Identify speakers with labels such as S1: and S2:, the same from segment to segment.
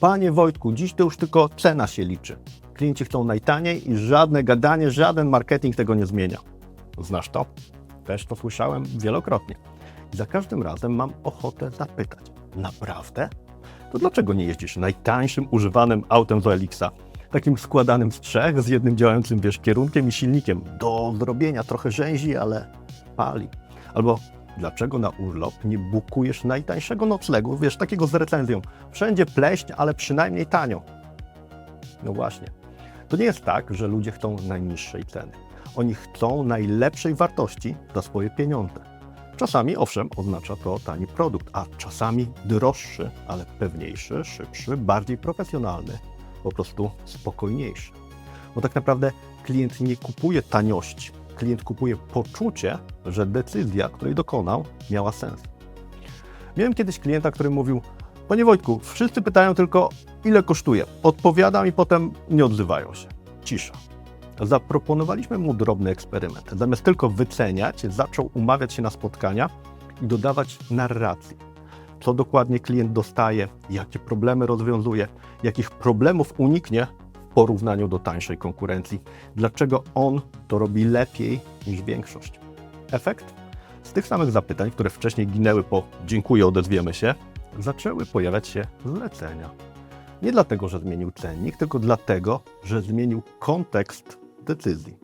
S1: Panie Wojtku, dziś to już tylko cena się liczy. Klienci chcą najtaniej i żadne gadanie, żaden marketing tego nie zmienia. Znasz to? Też to słyszałem wielokrotnie. I za każdym razem mam ochotę zapytać. Naprawdę? To dlaczego nie jeździsz najtańszym używanym autem z Elixa? Takim składanym z trzech, z jednym działającym, wiesz, kierunkiem i silnikiem. Do zrobienia trochę rzęzi, ale pali. Albo dlaczego na urlop nie bukujesz najtańszego noclegu, wiesz, takiego z recenzją. Wszędzie pleśń, ale przynajmniej tanio. No właśnie. To nie jest tak, że ludzie chcą najniższej ceny. Oni chcą najlepszej wartości za swoje pieniądze. Czasami, owszem, oznacza to tani produkt, a czasami droższy, ale pewniejszy, szybszy, bardziej profesjonalny, po prostu spokojniejszy. Bo tak naprawdę klient nie kupuje taniości, klient kupuje poczucie, że decyzja, której dokonał, miała sens. Miałem kiedyś klienta, który mówił: Panie Wojtku, wszyscy pytają tylko, ile kosztuje. Odpowiadam i potem nie odzywają się. Cisza. Zaproponowaliśmy mu drobny eksperyment. Zamiast tylko wyceniać, zaczął umawiać się na spotkania i dodawać narracji. Co dokładnie klient dostaje, jakie problemy rozwiązuje, jakich problemów uniknie porównaniu do tańszej konkurencji, dlaczego on to robi lepiej niż większość. Efekt? Z tych samych zapytań, które wcześniej ginęły po dziękuję, odezwiemy się, zaczęły pojawiać się zlecenia. Nie dlatego, że zmienił cennik, tylko dlatego, że zmienił kontekst decyzji.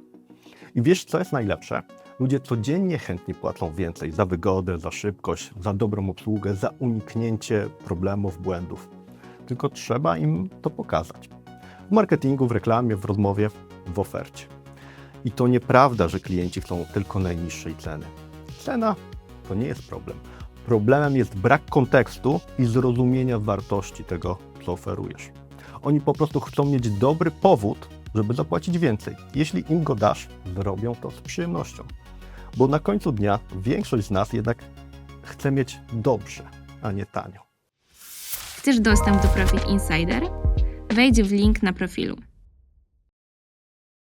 S1: I wiesz, co jest najlepsze? Ludzie codziennie chętnie płacą więcej za wygodę, za szybkość, za dobrą obsługę, za uniknięcie problemów, błędów. Tylko trzeba im to pokazać. W marketingu, w reklamie, w rozmowie, w ofercie. I to nieprawda, że klienci chcą tylko najniższej ceny. Cena to nie jest problem. Problemem jest brak kontekstu i zrozumienia wartości tego, co oferujesz. Oni po prostu chcą mieć dobry powód, żeby zapłacić więcej. Jeśli im go dasz, zrobią to z przyjemnością. Bo na końcu dnia większość z nas jednak chce mieć dobrze, a nie tanio.
S2: Chcesz dostęp do Profit Insider? Wejdź w link na profilu.